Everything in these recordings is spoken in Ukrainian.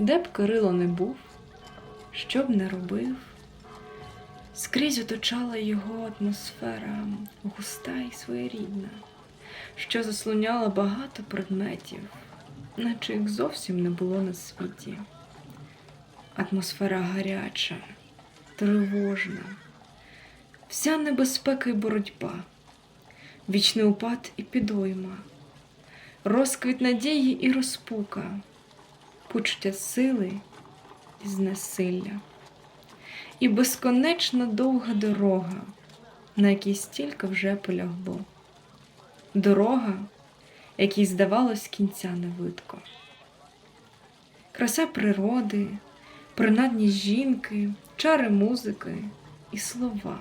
Де б Кирило не був, що б не робив, скрізь оточала його атмосфера густа і своєрідна, що заслоняла багато предметів, наче їх зовсім не було на світі. Атмосфера гаряча, тривожна, вся небезпека і боротьба, вічний упад і підойма, розквіт надії і розпука, почуття сили і знесилля, і безконечно довга дорога, на якій стільки вже полягло. Дорога, якій, здавалось, кінця не видко. Краса природи, принадність жінки, чари музики і слова.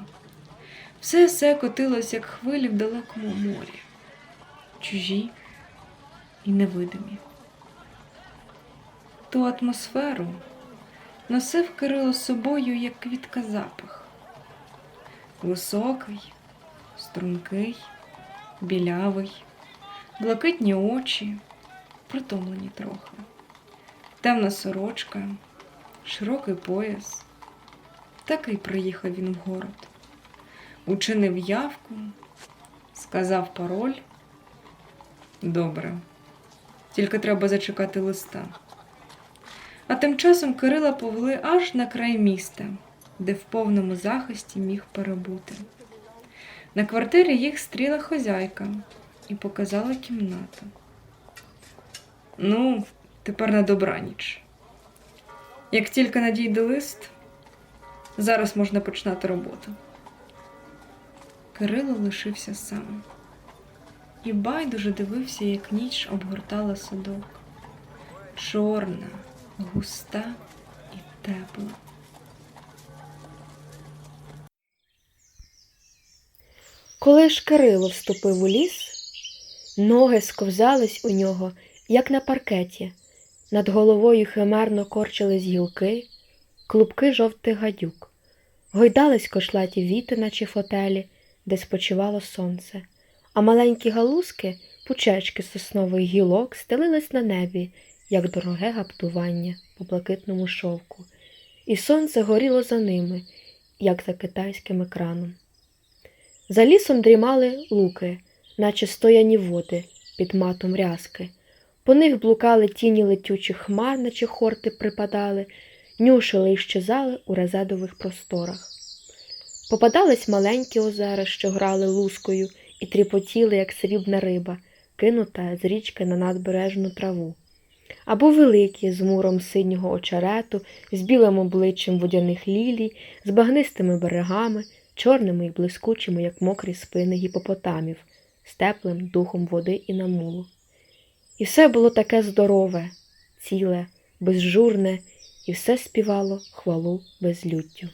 Все все котилось, як хвилі в далекому морі, чужі і невидимі. Ту атмосферу носив Кирило собою, як квітка запах. Високий, стрункий, білявий, блакитні очі, притомлені трохи, темна сорочка, широкий пояс. Такий приїхав він в город. Учинив явку, сказав пароль. Добре. Тільки треба зачекати листа. А тим часом Кирила повели аж на край міста, де в повному захисті міг перебути. На квартирі їх стріла хозяйка і показала кімнату. Ну, тепер на добраніч. Як тільки надійде лист, зараз можна починати роботу. Кирило лишився сам і байдуже дивився, як ніч обгортала садок. Чорна, густа і тепла. Коли ж Кирило вступив у ліс, ноги сковзались у нього, як на паркеті. Над головою химерно корчились гілки, клубки жовтих гадюк, гойдались кошлаті віти, наче фотелі, де спочивало сонце, а маленькі галузки, пучечки соснових гілок стелились на небі, як дороге гаптування по блакитному шовку, і сонце горіло за ними, як за китайським екраном. За лісом дрімали луки, наче стояні води під матом рязки. По них блукали тіні летючих хмар, наче хорти припадали, нюшили й щезали у резедових просторах. Попадались маленькі озера, що грали лускою і тріпотіли, як срібна риба, кинута з річки на надбережну траву. Або великі з муром синього очерету, з білим обличчям водяних лілій, з багнистими берегами, чорними і блискучими, як мокрі спини гіпопотамів, з теплим духом води і намулу. І все було таке здорове, ціле, безжурне, і все співало хвалу безлюттю.